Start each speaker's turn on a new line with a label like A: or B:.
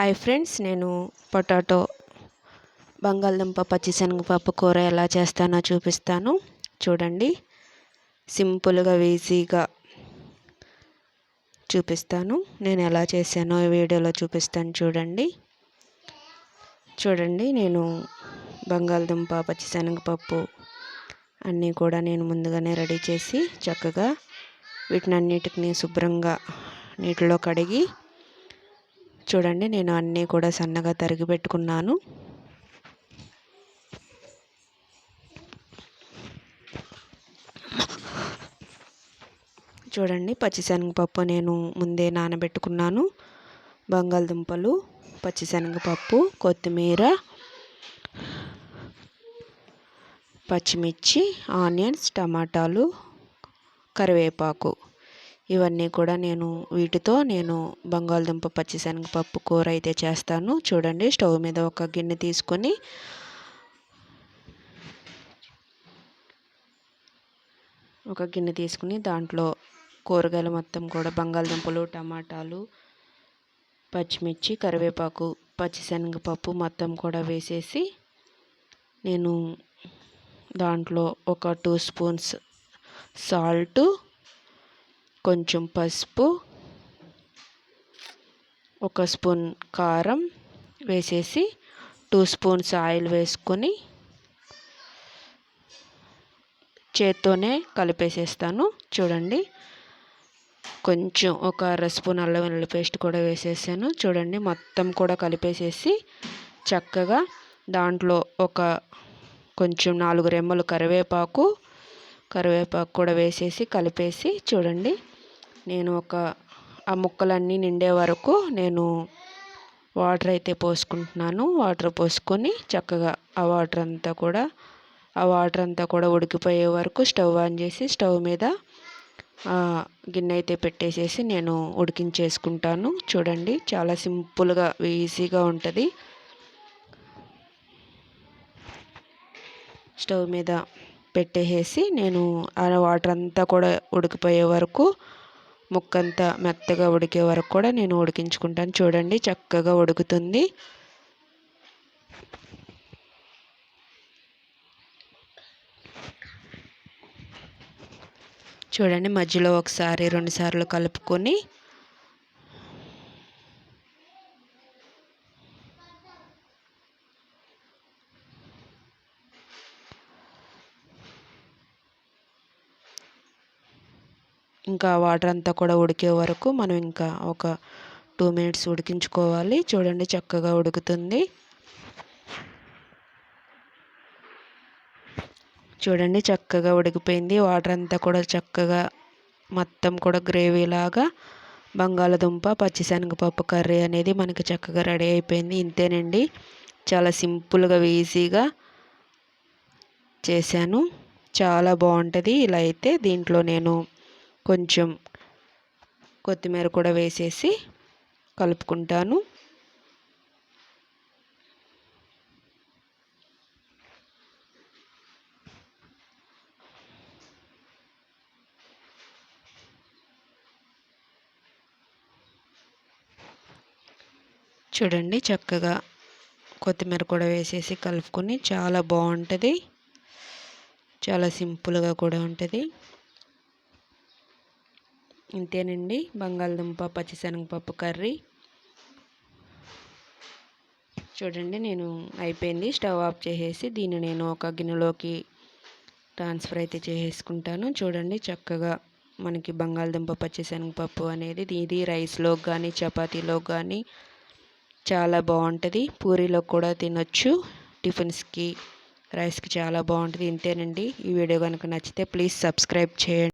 A: Hi friends నేను potato బంగాళదుంప పచ్చిశనగపప్పు కూర ఎలా చేస్తానో చూపిస్తాను. చూడండి. సింపుల్గా ఈజీగా చూపిస్తాను. నేను ఎలా చేశానో ఈ వీడియోలో చూపిస్తాను చూడండి. చూడండి నేను బంగాళదుంప పచ్చిశనగపప్పు అన్నీ కూడా నేను ముందుగానే రెడీ చేసి చక్కగా వీటిని అన్నిటిని శుభ్రంగా నీటిలో కడిగి చూడండి నేను అన్నీ కూడా సన్నగా తరిగి పెట్టుకున్నాను. చూడండి పచ్చిశనగపప్పు నేను ముందే నానబెట్టుకున్నాను. బంగాళదుంపలు పచ్చిశనగపప్పు కొత్తిమీర పచ్చిమిర్చి ఆనియన్స్ టమాటాలు కరివేపాకు. ఇవన్నీ కూడా నేను వీటితో నేను బంగాళదుంప పచ్చిశనగపప్పు కూర అయితే చేస్తాను. చూడండి స్టవ్ మీద ఒక గిన్నె తీసుకొని ఒక గిన్నె తీసుకుని దాంట్లో కూరగాయలు మొత్తం కూడా బంగాళదుంపలు టమాటాలు పచ్చిమిర్చి కరివేపాకు పచ్చిశనగపప్పు మొత్తం కూడా వేసేసి నేను దాంట్లో ఒక టూ స్పూన్స్ సాల్టు కొంచెం పసుపు ఒక స్పూన్ కారం వేసేసి టూ స్పూన్స్ ఆయిల్ వేసుకొని చేత్తోనే కలిపేసేస్తాను. చూడండి కొంచెం ఒక అర స్పూన్ అల్లం వెల్లుల్లి పేస్ట్ కూడా వేసేసాను. చూడండి మొత్తం కూడా కలిపేసేసి చక్కగా దాంట్లో ఒక కొంచెం నాలుగు రెమ్మలు కరివేపాకు కరివేపాకు కూడా వేసేసి కలిపేసి చూడండి. నేను ఒక ఆ ముక్కలన్నీ నిండే వరకు నేను వాటర్ అయితే పోసుకుంటున్నాను. వాటర్ పోసుకొని చక్కగా ఆ వాటర్ అంతా కూడా ఆ వాటర్ అంతా కూడా ఉడికిపోయే వరకు స్టవ్ ఆన్ చేసి స్టవ్ మీద గిన్నె అయితే పెట్టేసేసి నేను ఉడికించేసుకుంటాను. చూడండి చాలా సింపుల్గా ఈజీగా ఉంటుంది. స్టవ్ మీద పెట్టేసి నేను ఆ వాటర్ అంతా కూడా ఉడికిపోయే వరకు ముక్కంతా మెత్తగా ఉడికే వరకు కూడా నేను ఉడికించుకుంటాను. చూడండి చక్కగా ఉడుకుతుంది. చూడండి మధ్యలో ఒకసారి రెండుసార్లు కలుపుకొని ఇంకా వాటర్ అంతా కూడా ఉడికే వరకు మనం ఇంకా ఒక టూ మినిట్స్ ఉడికించుకోవాలి. చూడండి చక్కగా ఉడుకుతుంది. చూడండి చక్కగా ఉడికిపోయింది. వాటర్ అంతా కూడా చక్కగా మొత్తం కూడా గ్రేవీ లాగా బంగాళదుంప పచ్చిశనగపప్పు కర్రీ అనేది మనకి చక్కగా రెడీ అయిపోయింది. ఇంతేనండి. చాలా సింపుల్గా ఈజీగా చేశాను. చాలా బాగుంటుంది. ఇలా అయితే దీంట్లో నేను కొంచెం కొత్తిమీర కూడా వేసేసి కలుపుకుంటాను. చూడండి చక్కగా కొత్తిమీర కూడా వేసేసి కలుపుకొని చాలా బాగుంటుంది. చాలా సింపుల్గా కూడా ఉంటుంది. ఇంతేనండి. బంగాళదుంప పచ్చిశనగపప్పు కర్రీ. చూడండి నేను అయిపోయింది. స్టవ్ ఆఫ్ చేసేసి దీన్ని నేను ఒక గిన్నెలోకి ట్రాన్స్ఫర్ అయితే చేసేసుకుంటాను. చూడండి చక్కగా మనకి బంగాళదుంప పచ్చిశనగపప్పు అనేది ఇది రైస్లో కానీ చపాతీలో కానీ చాలా బాగుంటుంది. పూరీలో కూడా తినొచ్చు. టిఫిన్స్కి రైస్కి చాలా బాగుంటుంది. ఇంతేనండి. ఈ వీడియో కనుక నచ్చితే ప్లీజ్ సబ్స్క్రైబ్ చేయండి.